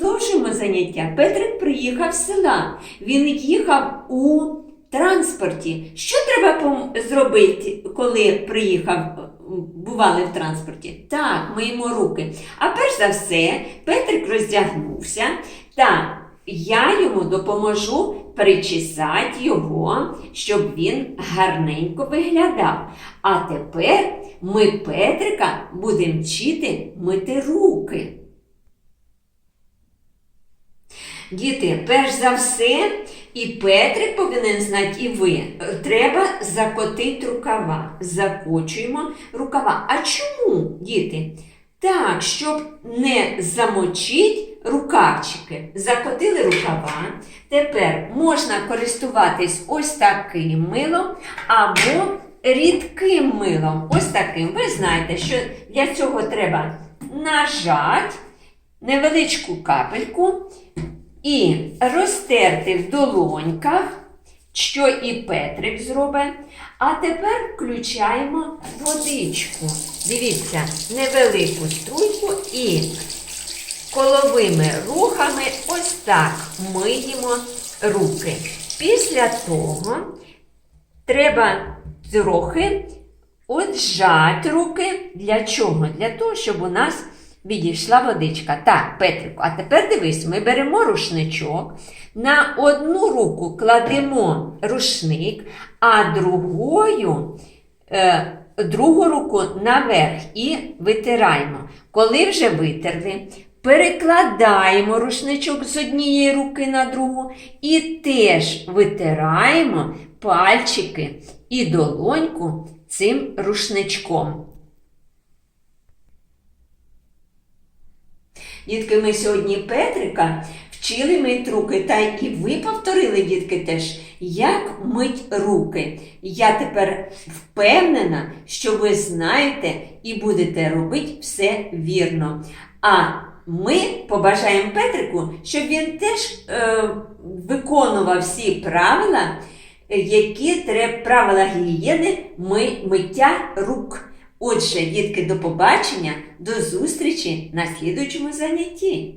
Продовжуємо заняття. Петрик приїхав з села. Він їхав у транспорті. Що треба зробити, коли приїхав, бували в транспорті? Так, миємо руки. А перш за все, Петрик роздягнувся та я йому допоможу причесати його, щоб він гарненько виглядав. А тепер ми Петрика будемо вчити мити руки. Діти, перш за все, і Петрик повинен знати, і ви. Треба закотити рукава. Закочуємо рукава. А чому, діти? Так, щоб не замочити рукавчики. Закотили рукава. Тепер можна користуватись ось таким милом або рідким милом. Ось таким. Ви знаєте, що для цього треба нажати невеличку капельку і розтерти в долоньках, що і Петрик зробить. А тепер включаємо водичку. Дивіться, невелику струйку і коловими рухами ось так миємо руки. Після того треба трохи отжати руки. Для чого? Для того, щоб у нас відійшла водичка. Так, Петрику, а тепер дивись, ми беремо рушничок, на одну руку кладемо рушник, а другою. Е, Другу руку наверх і витираємо. Коли вже витерли, перекладаємо рушничок з однієї руки на другу і теж витираємо пальчики і долоньку цим рушничком. Дітки, ми сьогодні Петрика вчили мить руки, та і ви повторили, дітки, теж, як мить руки. Я тепер впевнена, що ви знаєте і будете робити все вірно. А ми побажаємо Петрику, щоб він теж е, виконував всі правила, які треба правила гігієни ми, миття рук. Отже, дітки, до побачення, до зустрічі на слідуючому занятті.